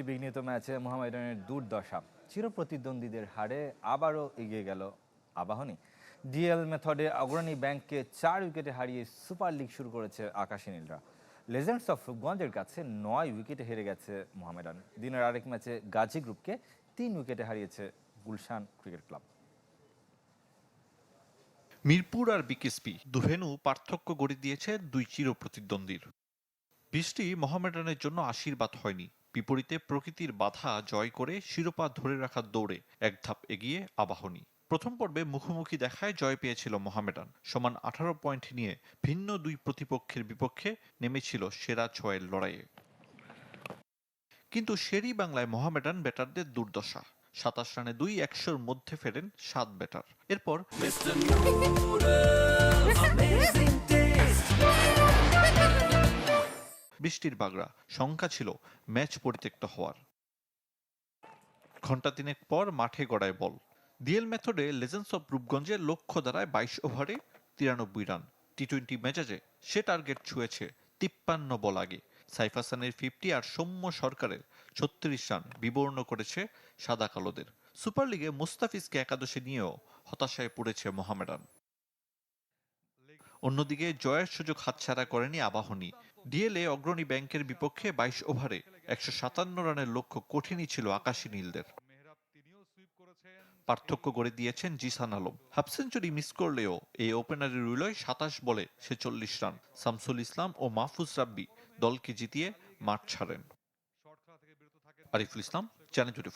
বৃষ্টিবিঘ্নিত ম্যাচে মোহামেডানের দুর্দশা। চিরপ্রতিদ্বন্দ্বীদের হারে আবারও এগিয়ে গেল আবাহনী। ডিএল মেথডে অগ্রণী ব্যাংককে চার উইকেটে হারিয়ে সুপার লিগ শুরু করেছে আকাশী নীলরা। লেজেন্ডস অফ রূপগঞ্জের কাছে নয় উইকেটে হেরে গেছে মোহামেডান দিনের আরেক ম্যাচে গাজী গ্রুপকে তিন উইকেটে হারিয়েছে গুলশান ক্রিকেট ক্লাব। মিরপুর আর বিকেএসপি দুভেনু পার্থক্য গড়ে দিয়েছে দুই চির প্রতিদ্বন্দ্বীর বৃষ্টি মোহামেডানের জন্য আশীর্বাদ হয়নি। বিপরীতে প্রকৃতির বাধা জয় করে শিরোপা ধরে রাখার দৌড়ে এক ধাপ এগিয়ে আবাহনী। প্রথম পর্বে মুখোমুখি দেখায় জয় পেয়েছিল মোহামেডান। সমান আঠারো পয়েন্ট নিয়ে ভিন্ন দুই প্রতিপক্ষের বিপক্ষে নেমেছিল সেরা ছয়ের লড়াইয়ে। কিন্তু শেরি বাংলায় মোহামেডান ব্যাটারদের দুর্দশা। সাতাশ রানে দুই একশোর মধ্যে ফেরেন সাত ব্যাটার। এরপর বৃষ্টির বাগড়া, শঙ্কা ছিল ম্যাচ পরিত্যক্ত হওয়ার। ঘণ্টা তিনেক পর মাঠে গড়ায় বল। ডিএল মেথডে লেজেন্স অব রূপগঞ্জে লক্ষ্য দাঁড়ায় বাইশ ওভারে তিরানব্বই রান। টি টোয়েন্টি মেজাজে সে টার্গেট ছুঁয়েছে তিপ্পান্ন বল আগে। সাইফ হাসানের ফিফটি আর সৌম্য সরকারের ছত্রিশ রান বিবর্ণ করেছে সাদা কালোদের। সুপার লিগে মুস্তাফিজকে একাদশে নিয়েও হতাশায় পড়েছে মোহামেডান। অন্যদিকে জয়ের সুযোগ হাতছাড়া করেনি আবাহনী। ডিএলএ অগ্রণী ব্যাংকের বিপক্ষে বাইশ ওভারে একশো সাতান্ন রানের লক্ষ্য কঠিনই ছিল আকাশী নীলদের। পার্থক্য গড়ে দিয়েছেন Zishan Alam. Half century miss করলেও এই ওপেনারের রুলয় সাতাশ বলে ছেচল্লিশ রান। শামসুল ইসলাম ও মাহফুজ রাব্বি দলকে জিতিয়ে মাঠ ছাড়েন। Ariful Islam, channel twenty